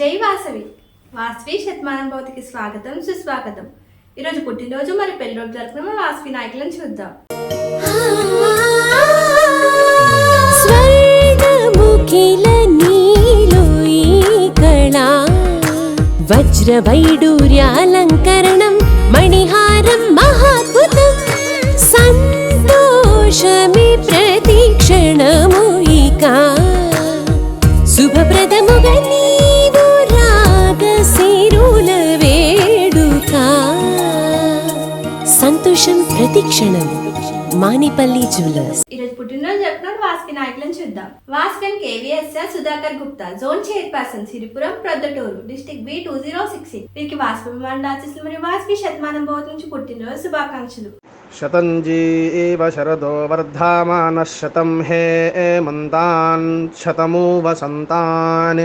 జై వాసవి. వాసవి శతమానం భౌతికి స్వాగతం సుస్వాగతం. ఈరోజు పుట్టినరోజు మరి పెళ్ళి రోజు జరుపుకున్న వాసవి నాయకులను చూద్దాం. స్వర్గముఖిల నీలో వజ్రవైడూర్యాలంకరణం మణిహారం మహాద్భుతం సంతోషమి ప్రతి ప్రతి క్షణం మానిపల్లి జ్యువెలర్స్. ఈరోజు పుట్టినరోజు జరుపుకున్న వాస్కి నాయకులను చూద్దాం. వాస్కన్ KVSR Sudhakar Gupta zone chairperson Siripuram Proddatur district B two zero six వీరికి వాస్పి మండాచిస్లు మరియు వాస్పి శతమానం భవత్ నుంచి పుట్టినరోజు శుభాకాంక్షలు. శతంజీ ఏవ శరదో వర్ధమాన శతం హే మంతాన్ శతమూ వసంతాన్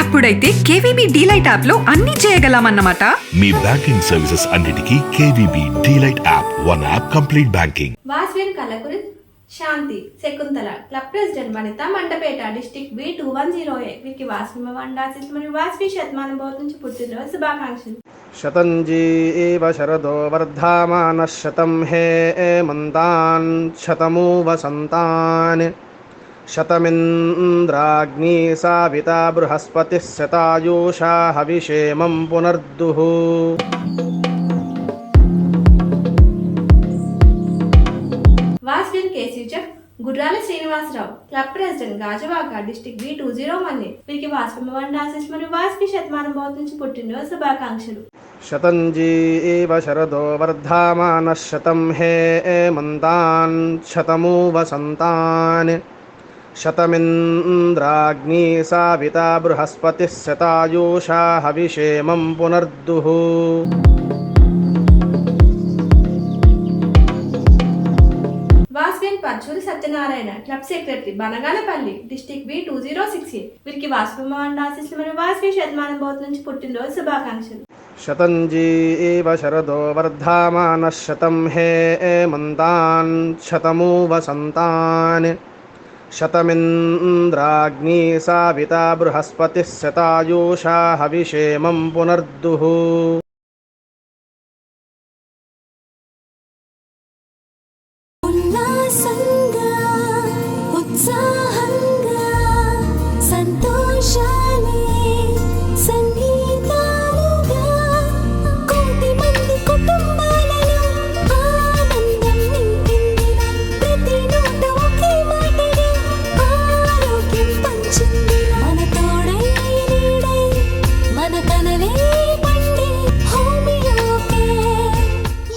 అప్పుడైతే కేవీబి డీలైట్ యాప్లో అన్ని చేయగలమన్నమాట. మీ బ్యాంకింగ్ సర్వీసెస్ అన్నిటికీ KVB delight app one app complete banking. వాస్వేన్ Kalakuri Shanti Shakuntala club president Vanitha Mandapeta district B two one zero A వీరికి వాస్విమ వండాసిస్ మరియు వాస్వి శతమానం నుంచి పుట్టినరోజు శుభాకాంక్షలు. శతంజీ ఏవ శరదో వర్ధమాన శతం హే మంతాన్ శతమూ వసంతాన్ शतमिन्द्राग्नी साविता बृहस्पतिः शतायुषा हविषेमं पुनर्दुः వాసవిన్ కేసీచక్ Gurrala Srinivasarao club president Gajuwaka district B two zero one వీరికి వాసవి మండ ఆశీస్సులు మరియు వాసవి శతమానం భవతి నుంచి పుట్టినరోజు శుభాకాంక్షలు शतञ्जी एव शरदो वर्धामानः शतं हे एमन्तान् शतमु वसन्तान् शतमिन्द्राग्नी साविता बृहस्पतिः शतायुषा हविषेमं पुनर्दुः వాసవిన్ Parchuri Satyanarayana club secretary Banaganapalli district B two zero six వీరికి వాసవి మండ ఆశీస్సులు మరియు వాసవి శతమానం భవతి నుంచి పుట్టినరోజు శుభాకాంక్షలు शतञ्जी एव शरदो वर्धामानः शतं हे एमन्तान् शतमु वसन्तान् शतमिन्द्राग्नी साविता बृहस्पतिः शतायूषा हविषेमं पुनर्दुः उल्लासङ्ग उत्साहङ्ग सन्तोष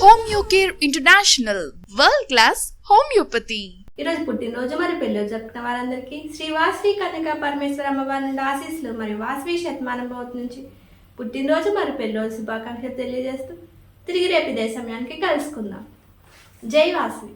Homeocare international world class homeopathy. ఈరోజు పుట్టినరోజు మరి పెళ్ళి జరుపుకున్న వారందరికీ శ్రీ వాసవి కనక పరమేశ్వర అమ్మవారి నుండి ఆశీస్సులు మరియు వాసవి శతమానం భవతి నుంచి పుట్టినరోజు మరి పెళ్ళి రోజు శుభాకాంక్షలు తెలియజేస్తూ తిరిగి రేపు ఇదే సమయానికి కలుసుకుందాం. జై వాసవి.